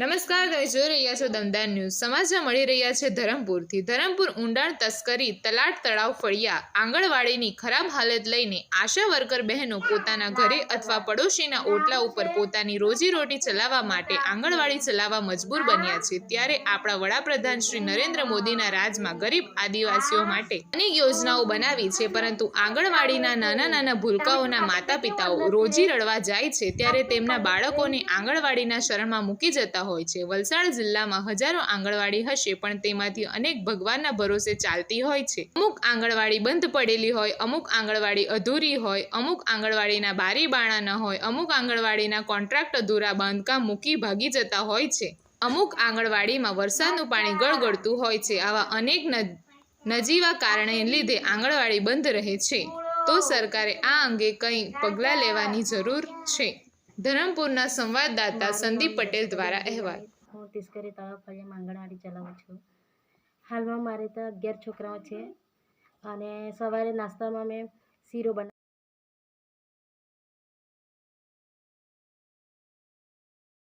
નમસ્કાર, તમે જોઈ રહ્યા છો દમદાર ન્યૂઝ. સમાચાર મળી રહ્યા છે ધરમપુરથી. ધરમપુર, ઊંડાણ, તસ્કરી, તલાટ, તળાવ, ફળિયા, આંગણવાડીની ખરાબ હાલત લઈને આશા વર્કર બહેનો પોતાના ઘરે અથવા પડોશીના ઓટલા ઉપર પોતાની રોજીરોટી ચલાવવા માટે આંગણવાડી ચલાવવા મજબૂર બન્યા છે. ત્યારે આપણા વડાપ્રધાન શ્રી નરેન્દ્ર મોદીના રાજમાં ગરીબ આદિવાસીઓ માટે અનેક યોજનાઓ બનાવી છે, પરંતુ આંગણવાડીના નાના નાના ભૂલકાઓના માતા પિતાઓ રોજી રડવા જાય છે. ત્યારે તેમના બાળકોને આંગણવાડીના શરણમાં મૂકી જતા હોય છે. વલસાડ જિલ્લામાં હજારો આંગણવાડી હશે, પણ તેમાંથી અનેક ભગવાનના ભરોસે ચાલતી હોય છે. અમુક આંગણવાડી બંધ પડેલી હોય, અમુક આંગણવાડી અધૂરી હોય, અમુક આંગણવાડીના બારી બાણા ન હોય, અમુક આંગણવાડીના કોન્ટ્રાક્ટ અધૂરા બાંધકામ મૂકી ભાગી જતા હોય છે. અમુક આંગણવાડીમાં વરસાદનું પાણી ગળગળતું હોય છે. આવા અનેક નજીવા કારણે લીધે આંગણવાડી બંધ રહે છે. તો સરકારે આ અંગે કંઈ પગલાં લેવાની જરૂર છે? ધરમપુરના સંવાદદાતા સંદીપ પટેલ દ્વારા અહેવાલ. હું તિસ્કરી તળાવ ફળિયામાં માંગણવાડી ચલાવું છું. હાલમાં મારે તો અગિયાર છોકરાઓ છે અને સવારે નાસ્તામાં મેં શીરો બના